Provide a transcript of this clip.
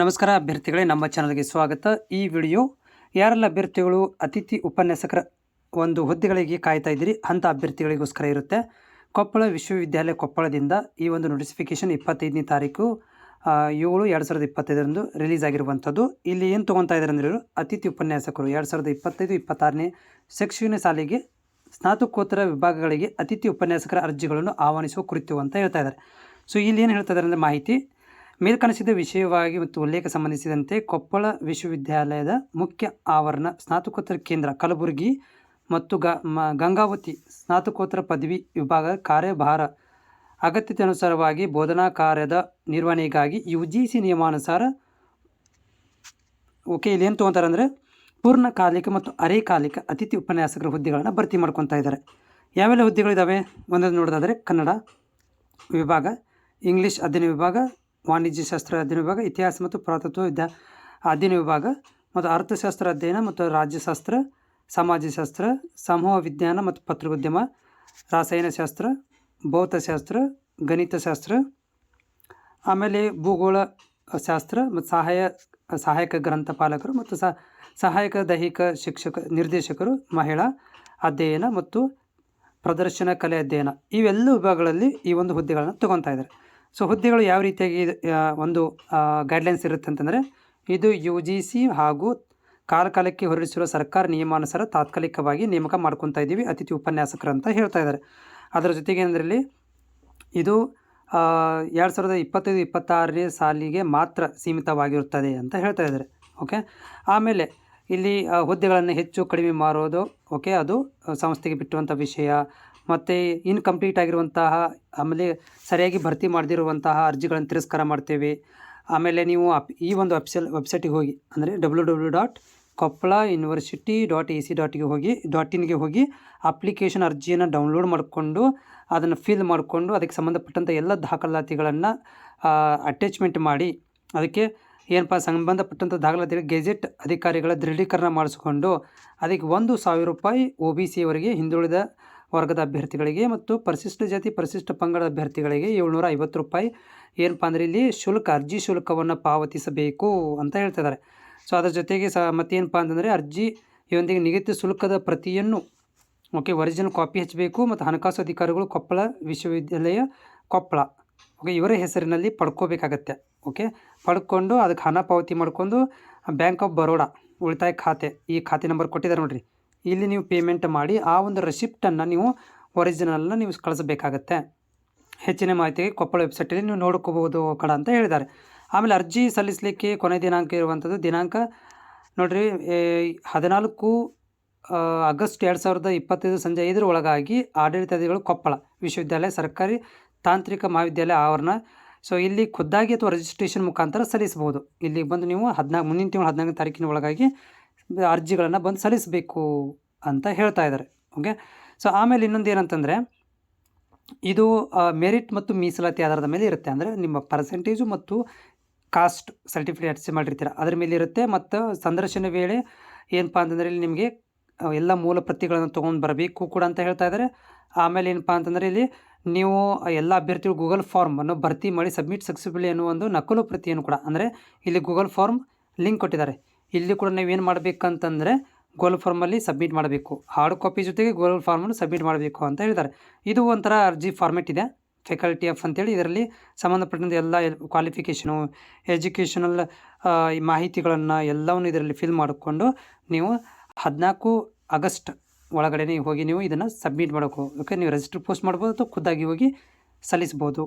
ನಮಸ್ಕಾರ ಅಭ್ಯರ್ಥಿಗಳೇ, ನಮ್ಮ ಚಾನಲ್ಗೆ ಸ್ವಾಗತ. ಈ ವಿಡಿಯೋ ಯಾರೆಲ್ಲ ಅಭ್ಯರ್ಥಿಗಳು, ಅತಿಥಿ ಉಪನ್ಯಾಸಕರ ಒಂದು ಹುದ್ದೆಗಳಿಗೆ ಕಾಯ್ತಾ ಇದ್ದೀರಿ, ಅಂಥ ಅಭ್ಯರ್ಥಿಗಳಿಗೋಸ್ಕರ ಇರುತ್ತೆ. ಕೊಪ್ಪಳ ವಿಶ್ವವಿದ್ಯಾಲಯ ಕೊಪ್ಪಳದಿಂದ ಈ ಒಂದು ನೋಟಿಫಿಕೇಶನ್ ಇಪ್ಪತ್ತೈದನೇ ತಾರೀಕು ಏಳು ಎರಡು ಸಾವಿರದ ಇಪ್ಪತ್ತೈದರಂದು ರಿಲೀಸ್ ಆಗಿರುವಂಥದ್ದು. ಇಲ್ಲಿ ಏನು ತೊಗೊತಾ ಇದ್ದಾರೆ ಅಂದರೆ ಅತಿಥಿ ಉಪನ್ಯಾಸಕರು. ಎರಡು ಸಾವಿರದ ಇಪ್ಪತ್ತೈದು, ಇಪ್ಪತ್ತಾರನೇ ಶೈಕ್ಷಣಿಕ ಸಾಲಿಗೆ ಸ್ನಾತಕೋತ್ತರ ವಿಭಾಗಗಳಿಗೆ ಅತಿಥಿ ಉಪನ್ಯಾಸಕರ ಅರ್ಜಿಗಳನ್ನು ಆಹ್ವಾನಿಸುವ ಕುರಿತು ಅಂತ ಹೇಳ್ತಾ ಇದ್ದಾರೆ. ಸೊ ಇಲ್ಲಿ ಏನು ಹೇಳ್ತಾ ಇದ್ದಾರೆ ಅಂದರೆ ಮಾಹಿತಿ ಮೇಲ್ಕಾಣಿಸಿದ ವಿಷಯವಾಗಿ ಮತ್ತು ಉಲ್ಲೇಖ ಸಂಬಂಧಿಸಿದಂತೆ ಕೊಪ್ಪಳ ವಿಶ್ವವಿದ್ಯಾಲಯದ ಮುಖ್ಯ ಆವರಣ ಸ್ನಾತಕೋತ್ತರ ಕೇಂದ್ರ ಕಲಬುರಗಿ ಮತ್ತು ಗ ಗಂಗಾವತಿ ಸ್ನಾತಕೋತ್ತರ ಪದವಿ ವಿಭಾಗದ ಕಾರ್ಯಭಾರ ಅಗತ್ಯತೆ ಅನುಸಾರವಾಗಿ ಬೋಧನಾ ಕಾರ್ಯದ ನಿರ್ವಹಣೆಗಾಗಿ ಯು ಜಿ ಸಿ ನಿಯಮಾನುಸಾರ ಓಕೆ, ಇಲ್ಲಿ ಏನು ತೊಗೊತಾರೆ ಅಂದರೆ ಪೂರ್ಣಕಾಲಿಕ ಮತ್ತು ಅರೆಕಾಲಿಕ ಅತಿಥಿ ಉಪನ್ಯಾಸಕರ ಹುದ್ದೆಗಳನ್ನು ಭರ್ತಿ ಮಾಡ್ಕೊತಾ ಇದ್ದಾರೆ. ಯಾವೆಲ್ಲ ಹುದ್ದೆಗಳಿದ್ದಾವೆ ಒಂದೊಂದು ನೋಡೋದಾದರೆ ಕನ್ನಡ ವಿಭಾಗ, ಇಂಗ್ಲೀಷ್ ಅಧ್ಯಯನ ವಿಭಾಗ ವಾಣಿಜ್ಯಶಾಸ್ತ್ರ ಅಧ್ಯಯನ ವಿಭಾಗ, ಇತಿಹಾಸ ಮತ್ತು ಪುರಾತತ್ವ ವಿದ್ಯಾ ಅಧ್ಯಯನ ವಿಭಾಗ ಮತ್ತು ಅರ್ಥಶಾಸ್ತ್ರ ಅಧ್ಯಯನ ಮತ್ತು ರಾಜ್ಯಶಾಸ್ತ್ರ, ಸಮಾಜಶಾಸ್ತ್ರ, ಸಮೂಹ ವಿಜ್ಞಾನ ಮತ್ತು ಪತ್ರಿಕೋದ್ಯಮ ರಾಸಾಯನಶಾಸ್ತ್ರ ಭೌತಶಾಸ್ತ್ರ, ಗಣಿತಶಾಸ್ತ್ರ, ಆಮೇಲೆ ಭೂಗೋಳ ಶಾಸ್ತ್ರ ಮತ್ತು ಸಹಾಯ, ಸಹಾಯಕ ಗ್ರಂಥಪಾಲಕರು ಮತ್ತು ಸಹ ಸಹಾಯಕ ದೈಹಿಕ ಶಿಕ್ಷಕ, ನಿರ್ದೇಶಕರು, ಮಹಿಳಾ ಅಧ್ಯಯನ ಮತ್ತು ಪ್ರದರ್ಶನ, ಕಲೆ ಅಧ್ಯಯನ. ಇವೆಲ್ಲ ವಿಭಾಗಗಳಲ್ಲಿ ಈ ಒಂದು ಹುದ್ದೆಗಳನ್ನು ತಗೊತಾ ಇದ್ದಾರೆ. ಸೊ ಹುದ್ದೆಗಳು ಯಾವ ರೀತಿಯಾಗಿ ಒಂದು ಗೈಡ್ಲೈನ್ಸ್ ಇರುತ್ತೆ ಅಂತಂದರೆ ಇದು ಯು ಜಿ ಸಿ ಹಾಗೂ ಕಾಲಕಾಲಕ್ಕೆ ಹೊರಡಿಸಿರುವ ಸರ್ಕಾರ ನಿಯಮಾನುಸಾರ ತಾತ್ಕಾಲಿಕವಾಗಿ ನೇಮಕ ಮಾಡ್ಕೊತಾ ಇದ್ದೀವಿ, ಅತಿಥಿ ಉಪನ್ಯಾಸಕರು ಅಂತ ಹೇಳ್ತಾ ಇದ್ದಾರೆ. ಅದರ ಜೊತೆಗೆ ಅಂದರಲ್ಲಿ ಇದು ಎರಡು ಸಾವಿರದ ಇಪ್ಪತ್ತೈದು, ಇಪ್ಪತ್ತಾರನೇ ಸಾಲಿಗೆ ಮಾತ್ರ ಸೀಮಿತವಾಗಿರುತ್ತದೆ ಅಂತ ಹೇಳ್ತಾ ಇದ್ದಾರೆ ಓಕೆ ಆಮೇಲೆ ಇಲ್ಲಿ ಹುದ್ದೆಗಳನ್ನು ಹೆಚ್ಚು ಕಡಿಮೆ ಮಾರೋದು ಓಕೆ ಅದು ಸಂಸ್ಥೆಗೆ ಬಿಟ್ಟುವಂಥ ವಿಷಯ ಮತ್ತು ಇನ್ಕಂಪ್ಲೀಟ್ ಆಗಿರುವಂತಹ, ಆಮೇಲೆ ಸರಿಯಾಗಿ ಭರ್ತಿ ಮಾಡದಿರುವಂತಹ ಅರ್ಜಿಗಳನ್ನು ತಿರಸ್ಕಾರ ಮಾಡ್ತೇವೆ. ಆಮೇಲೆ ನೀವು ಅಪ್, ಈ ಒಂದು ವೆಬ್ಸೈಲ್ ವೆಬ್ಸೈಟಿಗೆ ಹೋಗಿ, ಅಂದರೆ W W dot Koppal university dot A C ಡಾಟ್ಗೆ ಹೋಗಿ ಡಾಟ್ ಇನ್ಗೆ ಹೋಗಿ ಅಪ್ಲಿಕೇಶನ್ ಅರ್ಜಿಯನ್ನು ಡೌನ್ಲೋಡ್ ಮಾಡಿಕೊಂಡು, ಅದನ್ನು ಫಿಲ್ ಮಾಡಿಕೊಂಡು, ಅದಕ್ಕೆ ಸಂಬಂಧಪಟ್ಟಂಥ ಎಲ್ಲ ದಾಖಲಾತಿಗಳನ್ನು ಅಟ್ಯಾಚ್ಮೆಂಟ್ ಮಾಡಿ, ಅದಕ್ಕೆ ಏನಪ್ಪ ಸಂಬಂಧಪಟ್ಟಂಥ ದಾಖಲಾತಿ ಗೆಜೆಟ್ ಅಧಿಕಾರಿಗಳ ದೃಢೀಕರಣ ಮಾಡಿಸ್ಕೊಂಡು, ಅದಕ್ಕೆ ಒಂದು ಸಾವಿರ ರೂಪಾಯಿ ಒ ಬಿ ಸಿಯವರಿಗೆ ಹಿಂದುಳಿದ ವರ್ಗದ ಅಭ್ಯರ್ಥಿಗಳಿಗೆ ಮತ್ತು ಪರಿಶಿಷ್ಟ ಜಾತಿ, ಪರಿಶಿಷ್ಟ ಪಂಗಡ ಅಭ್ಯರ್ಥಿಗಳಿಗೆ ಏಳ್ನೂರ ಐವತ್ತು ರೂಪಾಯಿ. ಏನಪ್ಪ ಅಂದರೆ ಇಲ್ಲಿ ಶುಲ್ಕ, ಅರ್ಜಿ ಶುಲ್ಕವನ್ನು ಪಾವತಿಸಬೇಕು ಅಂತ ಹೇಳ್ತಿದ್ದಾರೆ. ಸೊ ಅದರ ಜೊತೆಗೆ ಸಹ ಮತ್ತೇನಪ್ಪ ಅಂತಂದರೆ ಅರ್ಜಿ ಒಂದಿಗೆ ನಿಗದಿತ ಶುಲ್ಕದ ಪ್ರತಿಯನ್ನು, ಓಕೆ, ಒರಿಜಿನಲ್ ಕಾಪಿ ಹಚ್ಚಬೇಕು ಮತ್ತು ಹಣಕಾಸು ಅಧಿಕಾರಿಗಳು ಕೊಪ್ಪಳ ವಿಶ್ವವಿದ್ಯಾಲಯ ಕೊಪ್ಪಳ, ಓಕೆ, ಇವರ ಹೆಸರಿನಲ್ಲಿ ಪಡ್ಕೋಬೇಕಾಗತ್ತೆ, ಓಕೆ. ಪಡ್ಕೊಂಡು ಅದಕ್ಕೆ ಹಣ ಪಾವತಿ ಮಾಡ್ಕೊಂಡು ಬ್ಯಾಂಕ್ ಆಫ್ ಬರೋಡಾ ಉಳಿತಾಯ ಖಾತೆ, ಈ ಖಾತೆ ನಂಬರ್ ಕೊಟ್ಟಿದ್ದಾರೆ ನೋಡಿರಿ. ಇಲ್ಲಿ ನೀವು ಪೇಮೆಂಟ್ ಮಾಡಿ ಆ ಒಂದು ರೆಸಿಪ್ಟನ್ನು ನೀವು ಒರಿಜಿನಲ್ನ ನೀವು ಕಳಿಸಬೇಕಾಗತ್ತೆ. ಹೆಚ್ಚಿನ ಮಾಹಿತಿಗೆ ಕೊಪ್ಪಳ ವೆಬ್ಸೈಟಲ್ಲಿ ನೀವು ನೋಡ್ಕೋಬೋದು ಕಡ ಅಂತ ಹೇಳಿದ್ದಾರೆ. ಆಮೇಲೆ ಅರ್ಜಿ ಸಲ್ಲಿಸಲಿಕ್ಕೆ ಕೊನೆ ದಿನಾಂಕ ಇರುವಂಥದ್ದು ದಿನಾಂಕ ನೋಡಿರಿ ಹದಿನಾಲ್ಕು ಆಗಸ್ಟ್ ಎರಡು ಸಾವಿರದ ಇಪ್ಪತ್ತೈದು ಸಂಜೆ ಐದರ ಒಳಗಾಗಿ ಆಡಳಿತಾಧಿಗಳು ಕೊಪ್ಪಳ ವಿಶ್ವವಿದ್ಯಾಲಯ ಸರ್ಕಾರಿ ತಾಂತ್ರಿಕ ಮಹಾವಿದ್ಯಾಲಯ ಆವರಣ. ಸೊ ಇಲ್ಲಿ ಖುದ್ದಾಗಿ ಅಥವಾ ರಿಜಿಸ್ಟ್ರೇಷನ್ ಮುಖಾಂತರ ಸಲ್ಲಿಸಬಹುದು. ಇಲ್ಲಿ ಬಂದು ನೀವು ಹದಿನಾಲ್ಕು ಮುಂದಿನ ತಿಂಗಳು ಹದಿನಾಲ್ಕನೇ ತಾರೀಕಿನ ಒಳಗಾಗಿ ಅರ್ಜಿಗಳನ್ನು ಬಂದು ಸಲ್ಲಿಸಬೇಕು ಅಂತ ಹೇಳ್ತಾ ಇದ್ದಾರೆ ಓಕೆ ಸೊ ಆಮೇಲೆ ಇನ್ನೊಂದು ಏನಂತಂದರೆ, ಇದು ಮೆರಿಟ್ ಮತ್ತು ಮೀಸಲಾತಿ ಆಧಾರದ ಮೇಲೆ ಇರುತ್ತೆ. ಅಂದರೆ ನಿಮ್ಮ ಪರ್ಸೆಂಟೇಜು ಮತ್ತು ಕಾಸ್ಟ್ ಸರ್ಟಿಫಿಕೇಟ್ ಅರ್ಜಿ ಮಾಡಿರ್ತೀರ, ಅದ್ರ ಮೇಲೆ ಇರುತ್ತೆ. ಮತ್ತು ಸಂದರ್ಶನ ವೇಳೆ ಏನಪ್ಪ ಅಂತಂದರೆ ಇಲ್ಲಿ ನಿಮಗೆ ಎಲ್ಲ ಮೂಲ ಪ್ರತಿಗಳನ್ನು ತೊಗೊಂಡು ಬರಬೇಕು ಕೂಡ ಅಂತ ಹೇಳ್ತಾ ಇದ್ದಾರೆ ಆಮೇಲೆ ಏನಪ್ಪ ಅಂತಂದರೆ ಇಲ್ಲಿ ನೀವು ಎಲ್ಲ ಅಭ್ಯರ್ಥಿಗಳು ಗೂಗಲ್ ಫಾರ್ಮನ್ನು ಭರ್ತಿ ಮಾಡಿ ಸಬ್ಮಿಟ್ ಸಕ್ಸಸ್ಫುಲಿ ಅನ್ನೋ ಒಂದು ನಕಲು ಪ್ರತಿಯನ್ನು ಕೂಡ, ಅಂದರೆ ಇಲ್ಲಿ ಗೂಗಲ್ ಫಾರ್ಮ್ ಲಿಂಕ್ ಕೊಟ್ಟಿದ್ದಾರೆ. ಇಲ್ಲಿ ಕೂಡ ನೀವು ಏನು ಮಾಡಬೇಕಂತಂದರೆ ಗೂಗಲ್ ಫಾರ್ಮಲ್ಲಿ ಸಬ್ಮಿಟ್ ಮಾಡಬೇಕು. ಹಾರ್ಡ್ ಕಾಪಿ ಜೊತೆಗೆ ಗೂಗಲ್ ಫಾರ್ಮನ್ನು ಸಬ್ಮಿಟ್ ಮಾಡಬೇಕು ಅಂತ ಹೇಳಿದ್ದಾರೆ ಇದು ಒಂಥರ ಅರ್ಜಿ ಫಾರ್ಮೆಟ್ ಇದೆ. ಫೆಕಲ್ಟಿ ಆಫ್ ಅಂತೇಳಿ ಇದರಲ್ಲಿ ಸಂಬಂಧಪಟ್ಟಂಥ ಎಲ್ಲ ಕ್ವಾಲಿಫಿಕೇಷನು ಎಜುಕೇಷನಲ್ ಮಾಹಿತಿಗಳನ್ನು ಎಲ್ಲವನ್ನು ಇದರಲ್ಲಿ ಫಿಲ್ ಮಾಡಿಕೊಂಡು ನೀವು ಹದಿನಾಲ್ಕು ಆಗಸ್ಟ್ ಒಳಗಡೆ ಹೋಗಿ ನೀವು ಇದನ್ನು ಸಬ್ಮಿಟ್ ಮಾಡಬೇಕು ಓಕೆ ನೀವು ರಿಜಿಸ್ಟರ್ ಪೋಸ್ಟ್ ಮಾಡ್ಬೋದು ಅಥವಾ ಖುದ್ದಾಗಿ ಹೋಗಿ ಸಲ್ಲಿಸ್ಬೋದು.